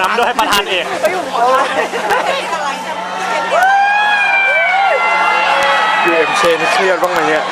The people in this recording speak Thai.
นำด้วยประธานเอก ยูเอ็มเชนเครียดบ้างไหมเนี่ย